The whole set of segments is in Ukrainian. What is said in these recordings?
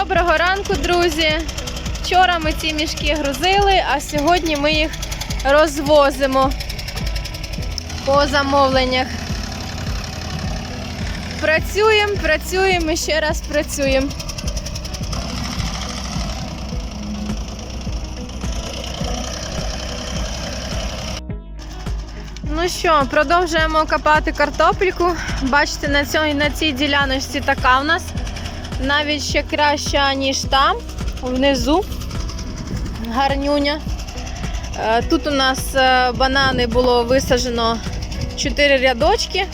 Доброго ранку, друзі! Вчора ми ці мішки грузили, а сьогодні ми їх розвозимо по замовленнях. Працюємо, працюємо і ще раз працюємо. Ну що, продовжуємо копати картопельку. Бачите, на цій, на цій діляночці така у нас. Навіть ще краща, ніж там, внизу. Гарнюня. Е, Тут у нас е, банани було висаджено 4 рядочки,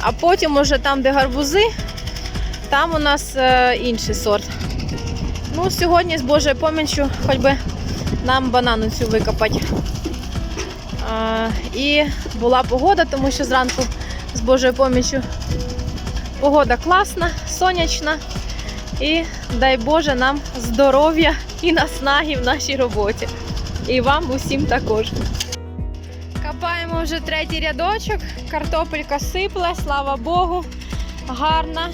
а потім уже там, де гарбузи, там у нас е, інший сорт. Ну, сьогодні з Божою поміччю хоч би нам банану цю викопати. І була погода, тому що зранку з Божою поміччю погода класна, сонячна. І дай Боже нам здоров'я і наснаги в нашій роботі. І вам усім також. Копаємо вже третій рядочок. Картопелька сипле, слава Богу. Гарна,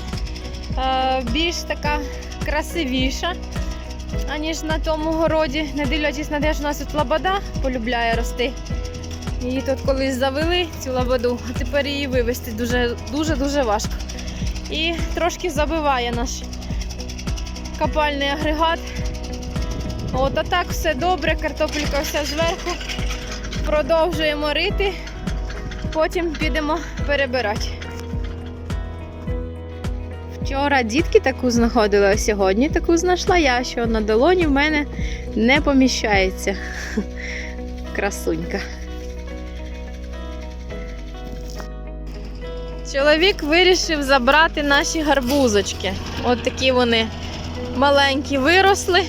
е, більш така красивіша, аніж на тому городі. Не дивлячись на те, що у нас тут лабада полюбляє рости. Її тут колись завели, цю лабаду, а тепер її вивезти дуже дуже дуже важко. І трошки забиває наш копальний агрегат. От, а так все добре, картопелька вся зверху. Продовжуємо рити, потім підемо перебирати. Вчора дітки таку знаходили, а сьогодні таку знайшла я, що на долоні в мене не поміщається. Красунька. Чоловік вирішив забрати наші гарбузочки. От такі вони маленькі виросли.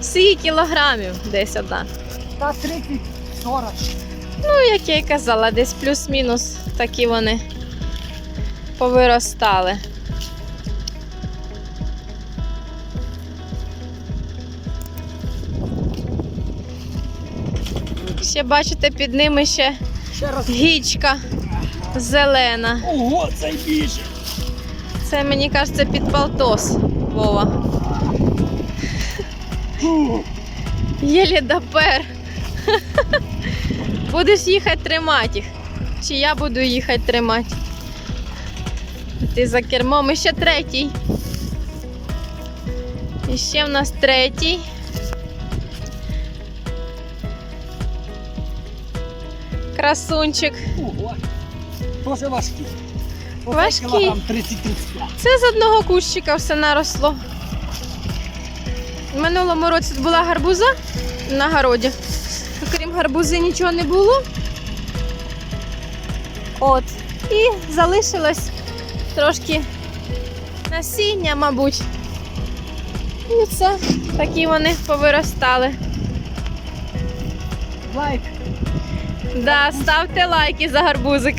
Скільки кілограмів десь одна. Та 30, 40. Ну, як я й казала, десь плюс-мінус такі вони повиростали. Ще бачите, під ними ще Ще гічка зелена. Ого, це більше. Це мені кажеться під полтос, Вова. Єлі допер. Будеш їхати тримати їх. Чи я буду їхати тримати? Ти за кермом. І ще третій. І ще в нас третій. Красунчик. Ого. Дуже важкі. Важкі. кілограм 30-35. Це з одного кущика все наросло. В минулому році була гарбуза на городі. Окрім гарбузи нічого не було. От. І залишилось трошки насіння, мабуть. І все. Такі вони повиростали. Лайк. Да, ставте лайки за гарбузик.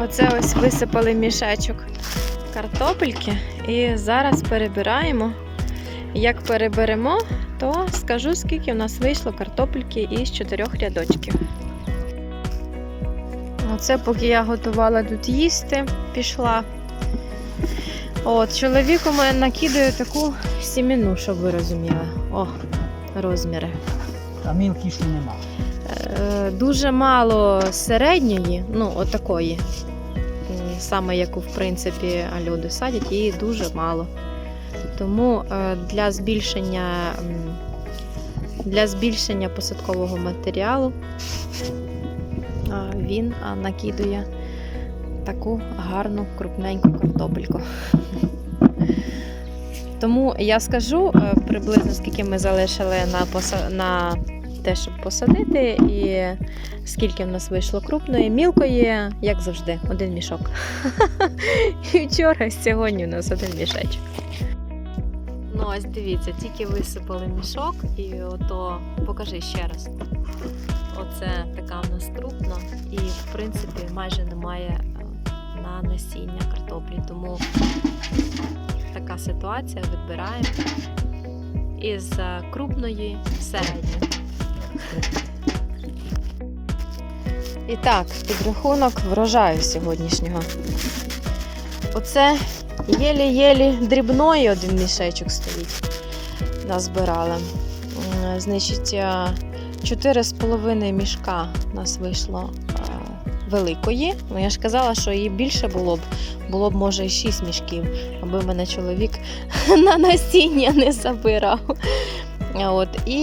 Оце ось висипали мішечок картопельки і зараз перебираємо. Як переберемо, то скажу, скільки у нас вийшло картопельки із чотирьох рядочків. Оце поки я готувала тут їсти, пішла. От, чоловік у мене накидає таку сіміну, щоб ви розуміли. О, розміри. А мілкіші нема. Е, Дуже мало середньої, ну отакої, саме яку в принципі люди садять, її дуже мало. Тому е, для збільшення, для збільшення посадкового матеріалу е, він накидує таку гарну крупненьку картопельку. Тому я скажу приблизно скільки ми залишили на, на те, щоб посадити, і скільки в нас вийшло крупної, мілкої, як завжди, один мішок. І вчора, сьогодні у нас один мішечок. Ну, ось дивіться, тільки висипали мішок, і ото покажи ще раз. Оце така в нас крупна, і в принципі майже немає е, на насіння картоплі. Тому така ситуація відбираємо із е, крупної в середню. І так, підрахунок врожаю сьогоднішнього. Оце єлі-єлі дрібної один мішечок стоїть. Назбирали. М, Значить, е, 4,5 мішка у нас вийшло е, великої. Ну, я ж казала, що її більше було б. Було б, може, і 6 мішків, аби мене чоловік на насіння не забирав. От, і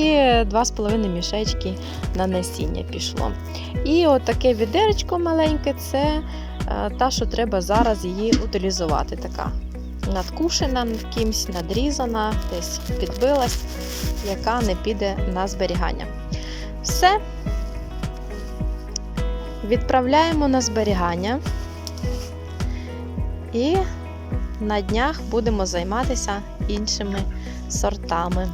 2,5 мішечки на насіння пішло. І от таке відеречко маленьке це е, та, що треба зараз її утилізувати. Така надкушена над кимсь, надрізана, десь підбилась, яка не піде на зберігання. Все. Відправляємо на зберігання. І на днях будемо займатися іншими сортами.